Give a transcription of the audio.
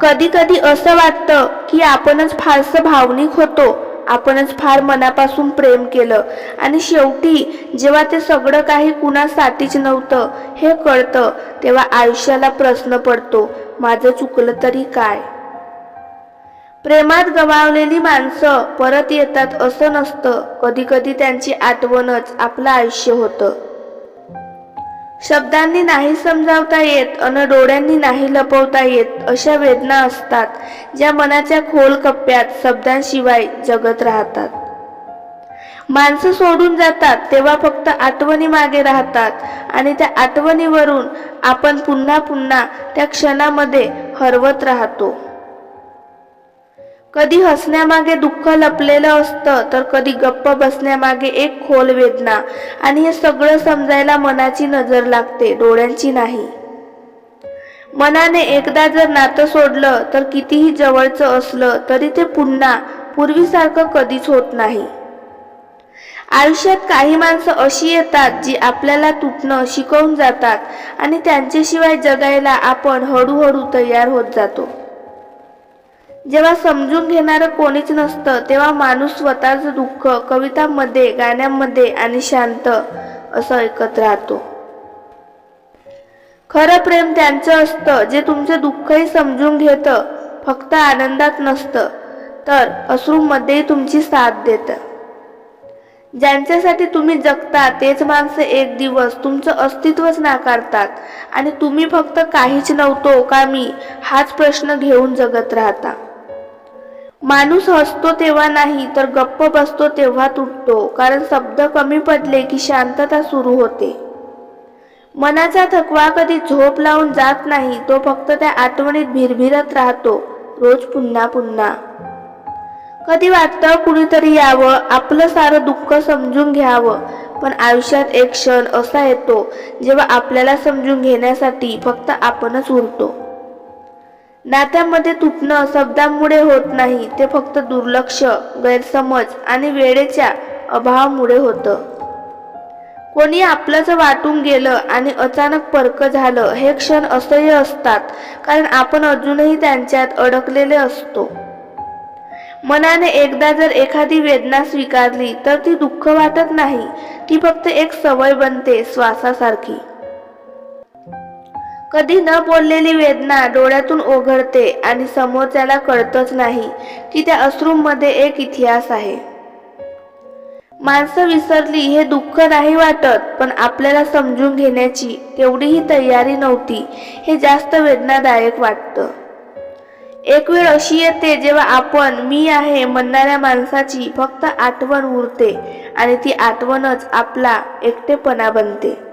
कधी कधी असं वाटतं की आपणच फारसं भावनिक होतो. आपणच फार मनापासून प्रेम केलं. आणि शेवटी जेव्हा ते सगळं काही कुणासाठीच नव्हतं हे कळतं तेव्हा आयुष्याला प्रश्न पडतो माझं चुकलं तरी काय? प्रेमात गमावलेली माणसं परत येतात असं नसतं. कधी कधी त्यांची आठवणच आपलं आयुष्य होतं. शब्दांनी नाही समजावता येत अन डोळ्यांनी नाही लपवता येत अशा वेदना असतात ज्या मनाच्या खोल कप्प्यात शब्दांशिवाय जगत राहतात. माणसं सोडून जातात तेव्हा फक्त आठवणी मागे राहतात आणि त्या आठवणीवरून आपण पुन्हा पुन्हा त्या क्षणामध्ये हरवत राहतो. कधी हसण्यामागे दुःख लपलेलं असतं तर कधी गप्प बसण्यामागे एक खोल वेदना. आणि हे सगळं समजायला मनाची नजर लागते डोळ्यांची नाही. मनाने एकदा जर नातं सोडलं तर कितीही जवळचं असलं तरी ते पुन्हा पूर्वीसारखं कधीच होत नाही. आयुष्यात काही माणसं अशी येतात जी आपल्याला तुटणं शिकवून जातात. आणि त्यांच्याशिवाय जगायला आपण हळूहळू तयार होत जातो. जेव्हा समजून घेणारं कोणीच नसतं तेव्हा माणूस स्वतःचं दुःख कवितांमध्ये गाण्यांमध्ये आणि शांत असं ऐकत राहतो. खरं प्रेम त्यांचं असतं जे तुमचं दुःखही समजून घेतं फक्त आनंदात नसतं तर अश्रूमध्येही तुमची साथ देतं. ज्यांच्यासाठी तुम्ही जगता तेच माणसं एक दिवस तुमचं अस्तित्वच नाकारतात आणि तुम्ही फक्त काहीच नव्हतो का मी हाच प्रश्न घेऊन जगत राहता. माणूस हसतो तेव्हा नाही तर गप्प बसतो तेव्हा तुटतो कारण शब्द कमी पडले की शांतता सुरू होते. मनाचा थकवा कधी झोप लावून जात नाही तो फक्त त्या आठवणीत भिरभिरत राहतो रोज पुन्हा पुन्हा. कधी वाटतं कुणीतरी यावं आपलं सारं दुःख समजून घ्यावं पण आयुष्यात एक क्षण असा येतो जेव्हा आपल्याला समजून घेण्यासाठी फक्त आपणच उरतो. नात्यामध्ये तुटणं शब्दांमुळे होत नाही ते फक्त दुर्लक्ष गैरसमज आणि वेळेच्या अभावामुळे होतं. कोणी आपलंच वाटून गेलं आणि अचानक परक झालं हे क्षण असह्य असतात कारण आपण अजूनही त्यांच्यात अडकलेले असतो. मनाने एकदा जर एखादी वेदना स्वीकारली तर ती दुःख वाटत नाही ती फक्त एक सवय बनते श्वासासारखी. कधी न बोललेली वेदना डोळ्यातून ओघळते आणि समोरच्याला कळतच नाही की त्या अश्रूमध्ये एक इतिहास आहे. माणसं विसरली हे दुःख नाही वाटत पण आपल्याला समजून घेण्याची तेवढीही तयारी नव्हती हे जास्त वेदनादायक वाटतं. एक वेळ अशी येते जेव्हा आपण मी आहे म्हणणाऱ्या माणसाची फक्त आठवण उरते आणि ती आठवणच आपला एकटेपणा बनते.